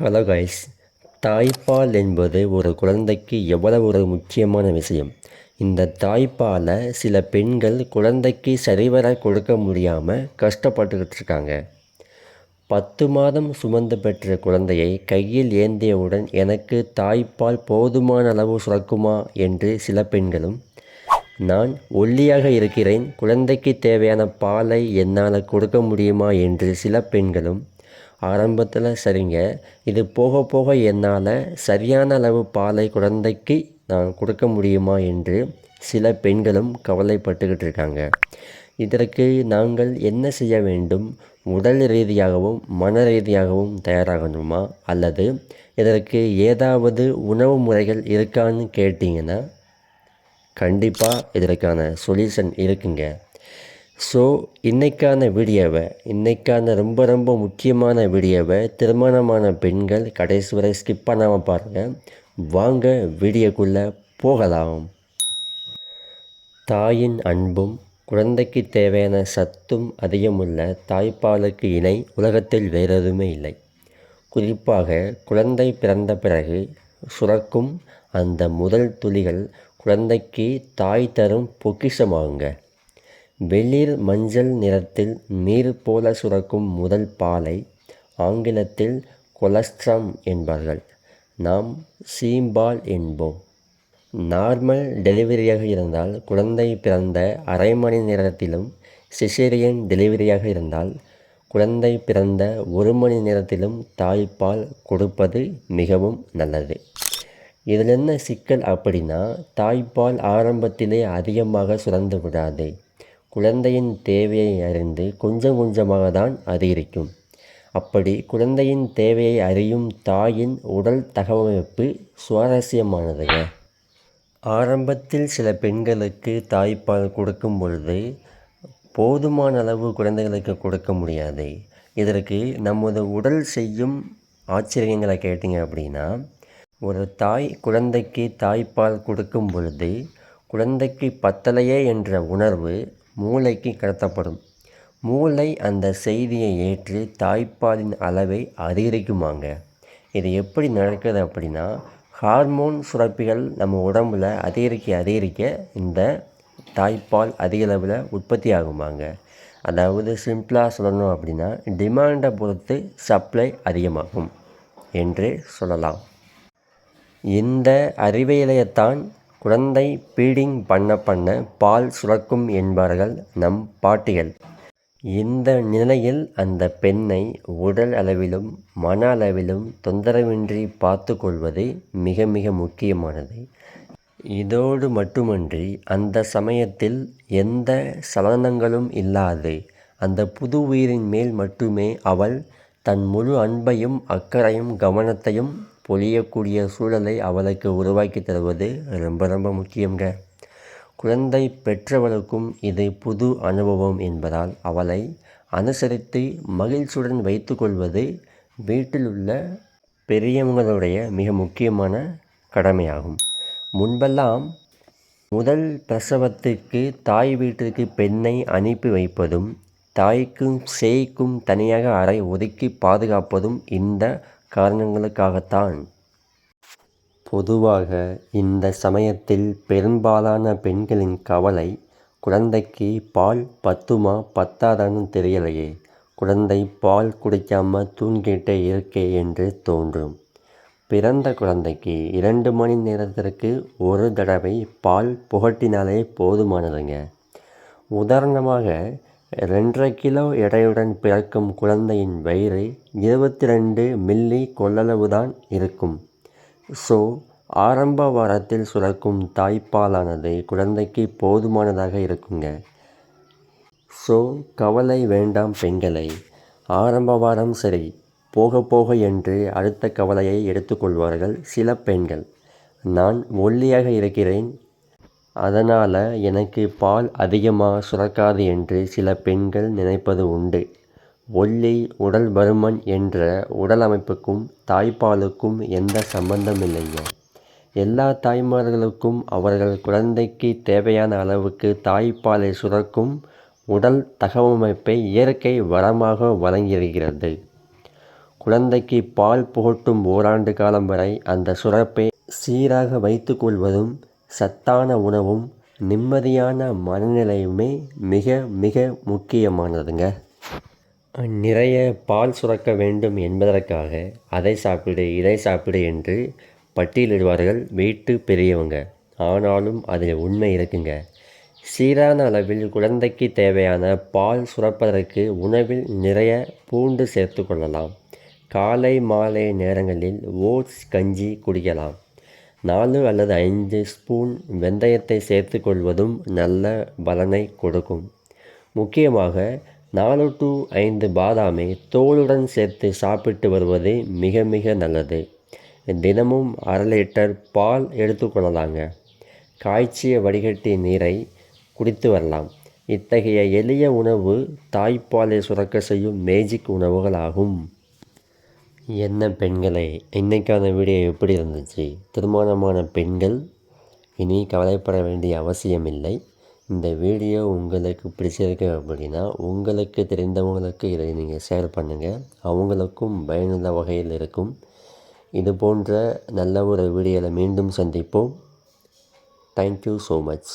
Hello guys தாய்ப்பால் என்பது ஒரு குழந்தைக்கு எவ்வளவு ஒரு முக்கியமான விஷயம் இந்த தாய்ப்பாலை சில பெண்கள் குழந்தைக்கு சரிவர கொடுக்க முடியாமல் கஷ்டப்பட்டுக்கிட்டு இருக்காங்க பத்து மாதம் சுமந்து பெற்ற குழந்தையை கையில் ஏந்தியவுடன் எனக்கு தாய்ப்பால் போதுமான அளவு சுரக்குமா என்று சில பெண்களும் நான் ஒல்லியாக இருக்கிறேன் குழந்தைக்கு தேவையான பாலை என்னால் கொடுக்க முடியுமா என்று சில பெண்களும் ஆரம்பத்தில் சரிங்க. இது போக போக என்னால் சரியான அளவு பாலை குழந்தைக்கு நான் கொடுக்க முடியுமா என்று சில பெண்களும் கவலைப்பட்டுக்கிட்டு இருக்காங்க. இதற்கு நாங்கள் என்ன செய்ய வேண்டும்? உடல் ரீதியாகவும் மன ரீதியாகவும் தயாராகணுமா? அல்லது இதற்கு ஏதாவது உணவு முறைகள் இருக்கான்னு கேட்டிங்கன்னா கண்டிப்பாக இதற்கான சொல்யூஷன் இருக்குங்க. ஸோ இன்றைக்கான வீடியோவை இன்றைக்கான ரொம்ப ரொம்ப முக்கியமான வீடியோவை திருமணமான பெண்கள் கடைசி வரை ஸ்கிப் பண்ணாமல் பாருங்கள் வாங்க வீடியோக்குள்ளே போகலாம். தாயின் அன்பும் குழந்தைக்கு தேவையான சத்தும் அதிகமுள்ள தாய்ப்பாலுக்கு இணை உலகத்தில் வேறெதுவுமே இல்லை. குறிப்பாக குழந்தை பிறந்த பிறகு சுரக்கும் அந்த முதல் துளிகள் குழந்தைக்கு தாய் தரும் பொக்கிஷமாகுங்க. வெளிர் மஞ்சள் நிறத்தில் நீர் போல சுரக்கும் முதல் பாலை ஆங்கிலத்தில் கொலஸ்ட்ரம் என்பார்கள். நாம் சீம்பால் என்போம். நார்மல் டெலிவரியாக இருந்தால் குழந்தை பிறந்த அரை மணி நேரத்திலும் சிசேரியன் டெலிவரியாக இருந்தால் குழந்தை பிறந்த ஒரு மணி நேரத்திலும் தாய்ப்பால் கொடுப்பது மிகவும் நல்லது. இதில் என்ன சிக்கல் அப்படின்னா தாய்ப்பால் ஆரம்பத்திலே அதிகமாக சுரந்து விடாது. குழந்தையின் தேவையை அறிந்து கொஞ்சம் கொஞ்சமாக தான் அதிகரிக்கும் அப்படி குழந்தையின் தேவையை அறியும் தாயின் உடல் தகவமைப்பு சுவாரஸ்யமானதுங்க ஆரம்பத்தில் சில பெண்களுக்கு தாய்ப்பால் கொடுக்கும் பொழுது போதுமான அளவு குழந்தைகளுக்கு கொடுக்க முடியாது. இதற்கு நமது உடல் செய்யும் ஆச்சரியங்களை கேட்டிங்க அப்படின்னா ஒரு தாய் குழந்தைக்கு தாய்ப்பால் கொடுக்கும் பொழுது குழந்தைக்கு பத்தலையே என்ற உணர்வு மூளைக்கு கடத்தப்படும். மூளை அந்த செய்தியை ஏற்று தாய்ப்பாலின் அளவை அதிகரிக்குமாங்க. இது எப்படி நடக்குது அப்படின்னா ஹார்மோன் சுரப்பிகள் நம்ம உடம்பில் அதிகரிக்க அதிகரிக்க இந்த தாய்ப்பால் அதிக அளவில் உற்பத்தி ஆகுமாங்க. அதாவது சிம்பிளாக சொல்லணும் அப்படின்னா டிமாண்டை பொறுத்து சப்ளை அதிகமாகும் என்று சொல்லலாம். இந்த அறிவியலையத்தான் குழந்தை பீடிங் பண்ண பண்ண பால் சுரக்கும் என்பார்கள் நம் பாட்டிகள். இந்த நிலையில் அந்த பெண்ணை உடல் அளவிலும் மன அளவிலும் தொந்தரவின்றி பார்த்து கொள்வது மிக மிக முக்கியமானது. இதோடு மட்டுமன்றி அந்த சமயத்தில் எந்த சலனங்களும் இல்லாது அந்த புது உயிரின் மேல் மட்டுமே அவள் தன் முழு அன்பையும் அக்கறையும் கவனத்தையும் பொழியக்கூடிய சூழலை அவளுக்கு உருவாக்கி தருவது ரொம்ப ரொம்ப முக்கியங்க குழந்தை பெற்றவளுக்கும் இது புது அனுபவம் என்பதால் அவளை அனுசரித்து மகிழ்ச்சியுடன் வைத்துக்கொள்வது வீட்டில் உள்ள பெரியவங்களுடைய மிக முக்கியமான கடமையாகும். முன்பெல்லாம் முதல் பிரசவத்திற்கு தாய் வீட்டிற்கு பெண்ணை அனுப்பி வைப்பதும் தாய்க்கும் சேய்க்கும் தனியாக அறை ஒதுக்கி பாதுகாப்பதும் இந்த காரணங்களுக்காகத்தான். பொதுவாக இந்த சமயத்தில் பெரும்பாலான பெண்களின் கவலை குழந்தைக்கு பால் பத்துமா பத்தாதான்னு தெரியலையே குழந்தை பால் குடிக்காம தூங்கிட்டே இருக்கே என்று தோன்றும். பிறந்த குழந்தைக்கு இரண்டு மணி நேரத்திற்கு ஒரு தடவை பால் புகட்டினாலே போதுமானதுங்க. உதாரணமாக ரெண்டரை கிலோ எடையுடன் பிறக்கும் குழந்தையின் வயிறு இருபத்தி ரெண்டு மில்லி கொள்ளளவு தான் இருக்கும். ஸோ ஆரம்ப வாரத்தில் சுரக்கும் தாய்ப்பாலானது குழந்தைக்கு போதுமானதாக இருக்குங்க. ஸோ கவலை வேண்டாம் பெண்களை. ஆரம்ப வாரம் சரி. போக போக என்று அடுத்த கவலையை எடுத்துக்கொள்வார்கள் சில பெண்கள். நான் ஒல்லியாக இருக்கிறேன் அதனால் எனக்கு பால் அதிகமாக சுரக்காது என்று சில பெண்கள் நினைப்பது உண்டு. ஒல்லி உடல் பருமன் என்ற உடல் அமைப்புக்கும் தாய்ப்பாலுக்கும் எந்த சம்பந்தம் இல்லைங்க எல்லா தாய்மார்களுக்கும் அவர்கள் குழந்தைக்கு தேவையான அளவுக்கு தாய்ப்பாலை சுரக்கும் உடல் தகவமைப்பை இயற்கை வரமாக வழங்கியிருக்கிறது. குழந்தைக்கு பால் புகட்டும் ஓராண்டு காலம் வரை அந்த சுரப்பை சீராக வைத்துக்கொள்வதும் சத்தான உணவும் நிம்மதியான மனநிலையுமே மிக மிக முக்கியமானதுங்க. நிறைய பால் சுரக்க வேண்டும் என்பதற்காக அதை சாப்பிடு இதை சாப்பிடு என்று பட்டியலிடுவார்கள் வீட்டு பெரியவங்க. ஆனாலும் அதில் உண்மை இருக்குங்க. சீரான அளவில் குழந்தைக்கு தேவையான பால் சுரப்பதற்கு உணவில் நிறைய பூண்டு சேர்த்து கொள்ளலாம். காலை மாலை நேரங்களில் ஓட்ஸ் கஞ்சி குடிக்கலாம். நாலு அல்லது ஐந்து ஸ்பூன் வெந்தயத்தை சேர்த்து கொள்வதும் நல்ல பலனை கொடுக்கும். முக்கியமாக நாலு டு ஐந்து பாதாமை தோலுடன் சேர்த்து சாப்பிட்டு வருவது மிக மிக நல்லது. தினமும் அரை லிட்டர் பால் எடுத்துக்கொள்ளலாங்க காய்ச்சிய வடிகட்டி நீரை குடித்து வரலாம். இத்தகைய எளிய உணவு தாய்ப்பாலை சுரக்க செய்யும் மேஜிக் உணவுகளாகும். என்ன பெண்களே இன்றைக்கான வீடியோ எப்படி இருந்துச்சு? திருமணமான பெண்கள் இனி கவலைப்பட வேண்டிய அவசியமில்லை. இந்த வீடியோ உங்களுக்கு பிடிச்சிருக்கு அப்படின்னா உங்களுக்கு தெரிந்தவங்களுக்கு இதை நீங்கள் ஷேர் பண்ணுங்கள் அவங்களுக்கும் பயனுள்ள வகையில் இருக்கும். இது போன்ற நல்ல ஒரு வீடியோவில் மீண்டும் சந்திப்போம். Thank you so much